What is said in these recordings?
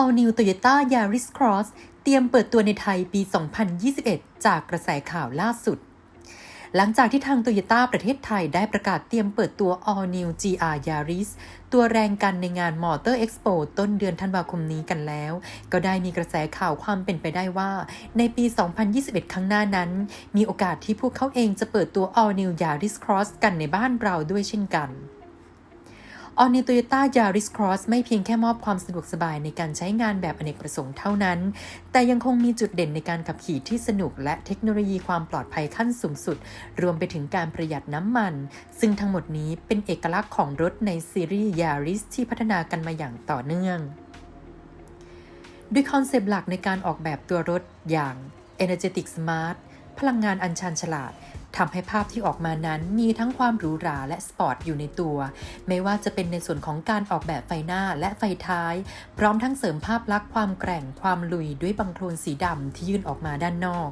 All New Toyota Yaris Cross เตรียมเปิดตัวในไทยปี 2021 จากกระแสข่าวล่าสุด หลังจากที่ทางโตโยต้าประเทศไทยได้ประกาศเตรียมเปิดตัว All New GR Yaris ตัวแรงกันในงาน Motor Expo ต้นเดือนธันวาคมนี้กันแล้ว ก็ได้มีกระแสข่าวความเป็นไปได้ว่า ในปี 2021 ข้างหน้านั้น มีโอกาสที่พวกเขาเองจะเปิดตัว All New Yaris Cross กันในบ้านเราด้วยเช่นกัน All New Toyota Yaris Cross ไม่เพียงแค่มอบความสะดวกสบายในการใช้งานแบบอเนกประสงค์เท่านั้น แต่ยังคงมีจุดเด่นในการขับขี่ที่สนุกและเทคโนโลยีความปลอดภัยขั้นสูงสุด รวมไปถึงการประหยัดน้ำมัน ซึ่งทั้งหมดนี้เป็นเอกลักษณ์ของรถในซีรีส์ Yaris ที่พัฒนากันมาอย่างต่อเนื่อง ด้วยคอนเซปต์หลักในการออกแบบตัวรถอย่าง Energetic Smart พลังงานอันชันฉลาด ทำให้ภาพที่ออกมานั้นมีทั้งความหรูหราและสปอร์ตอยู่ในตัว ไม่ว่าจะเป็นในส่วนของการออกแบบไฟหน้าและไฟท้าย พร้อมทั้งเสริมภาพลักษณ์ความแกร่งความลุยด้วยบังโคลนสีดำที่ยื่นออกมาด้านนอก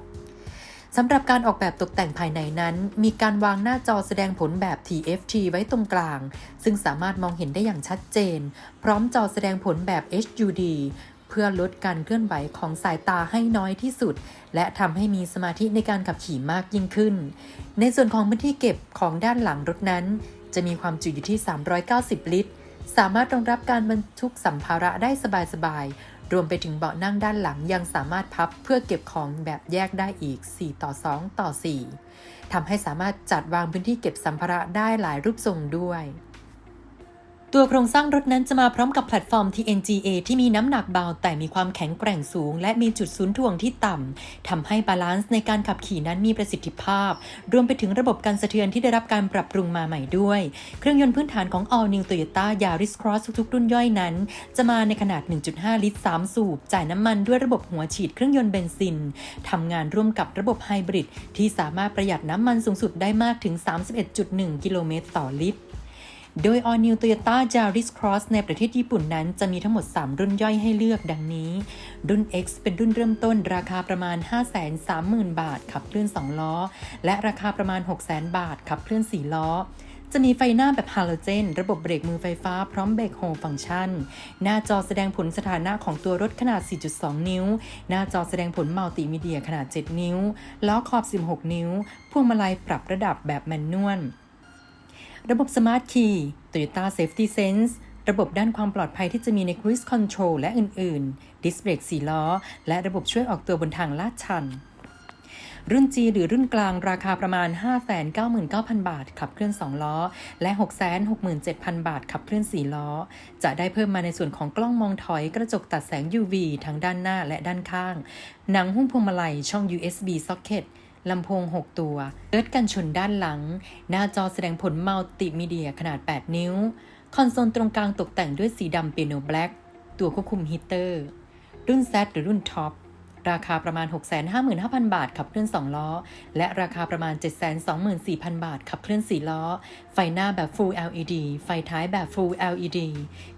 สำหรับการออกแบบตกแต่งภายในนั้น มีการวางหน้าจอแสดงผลแบบ TFT ไว้ตรงกลาง ซึ่งสามารถมองเห็นได้อย่างชัดเจน พร้อมจอแสดงผลแบบ HUD พื่อลดการเคลื่อนไหวของสายตาให้น้อยที่สุด และทำให้มีสมาธิในการขับขี่มากยิ่งขึ้น ในส่วนของพื้นที่เก็บของด้านหลังรถนั้น จะมีความจุอยู่ที่ 390 ลิตร สามารถรองรับการบรรทุกสัมภาระได้สบายๆ รวมไปถึงเบาะนั่งด้านหลังยังสามารถพับเพื่อเก็บของแบบแยกได้อีก 4 ต่อ 2 ต่อ 4ทำให้สามารถจัดวางพื้นที่เก็บสัมภาระได้หลายรูปทรงด้วย ตัวโครงสร้างรถนั้นจะมาพร้อมกับแพลตฟอร์ม TNGA ที่มีน้ำหนักเบาแต่มีความแข็งแกร่งสูง และมีจุดศูนย์ถ่วงที่ต่ำทำให้บาลานซ์ในการขับขี่นั้นมีประสิทธิภาพ รวมไปถึงระบบการสะเทือนที่ได้รับการปรับปรุงมาใหม่ด้วย เครื่องยนต์พื้นฐานของ All New Toyota Yaris Cross ทุกๆรุ่นย่อยนั้น จะมาในขนาด 1.5 ลิตร 3 สูบ จ่ายน้ำมันด้วยระบบหัวฉีดเครื่องยนต์เบนซินทำงานร่วมกับระบบไฮบริดที่สามารถประหยัดน้ำมันสูงสุดได้มากถึง 31.1 กิโลเมตรต่อลิตร โดย All New Toyota Yaris Cross ในประเทศญี่ปุ่นนั้นจะมีทั้งหมด 3 รุ่นย่อยให้เลือกดังนี้ รุ่น X เป็นรุ่นเริ่มต้นราคาประมาณ 530,000 บาท ขับเคลื่อน 2 ล้อ และราคาประมาณ 600,000 บาท ขับเคลื่อน 4 ล้อ จะมีไฟหน้าแบบฮาโลเจน ระบบเบรกมือไฟฟ้าพร้อมเบรกโฮฟังก์ชัน หน้าจอแสดงผลสถานะของตัวรถขนาด 4.2 นิ้ว หน้าจอแสดงผลมัลติมีเดียขนาด 7 นิ้ว ล้อขอบ 16 นิ้ว พวงมาลัยปรับระดับแบบแมนนวล ระบบ Smart Key Toyota Safety Sense ระบบด้านความปลอดภัยที่จะมีใน Cruise Control และอื่นๆ ดิสเบรก4ล้อ และระบบช่วยออกตัวบนทางลาดชัน รุ่น G หรือรุ่นกลางราคาประมาณ 599,000 บาท ขับเคลื่อน 2 ล้อ และ 667,000 บาท ขับเคลื่อน 4 ล้อ จะได้เพิ่มมาในส่วนของกล้องมองถอยกระจกตัดแสง UV ทั้งด้านหน้าและด้านข้าง หนังหุ้มพวงมาลัยช่อง USB socket ลำโพง 6 ตัวเอิดกันชนด้านหลัง หน้าจอแสดงผลมัลติมีเดียขนาด 8 นิ้ว คอนโซลตรงกลางตกแต่งด้วยสีดำเปียโนแบล็กตัวควบคุมฮีเตอร์ รุ่น Z หรือรุ่นท็อปราคาประมาณ 655,000 บาท ขับเคลื่อน 2 ล้อ และราคาประมาณ 724,000 บาท ขับเคลื่อน 4 ล้อ ไฟหน้าแบบ Full LED ไฟท้ายแบบ Full LED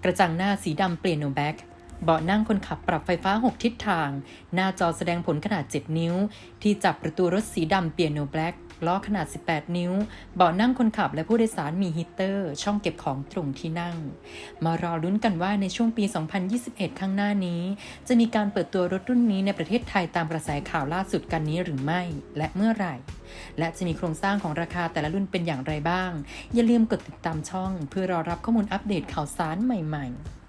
กระจังหน้าสีดำเปลี่ยนโนแบ็ก เบาะนั่งคนขับปรับไฟฟ้า 6 ทิศทาง หน้าจอแสดงผลขนาด 7 นิ้ว ที่จับประตูรถสีดำเปียโนแบล็กล้อขนาด 18 นิ้ว เบาะนั่งคนขับและผู้โดยสารมีฮีตเตอร์ ช่องเก็บของตรงที่นั่ง มารอลุ้นกันว่าในช่วงปี 2021 ข้างหน้านี้ จะมีการเปิดตัวรถรุ่นนี้ในประเทศไทยตามกระแสข่าวล่าสุดกันนี้หรือไม่ และเมื่อไหร่ และจะมีโครงสร้างของราคาแต่ละรุ่นเป็นอย่างไรบ้าง อย่าลืมกดติดตามช่อง เพื่อรอรับข้อมูลอัปเดตข่าวสารใหม่ ๆ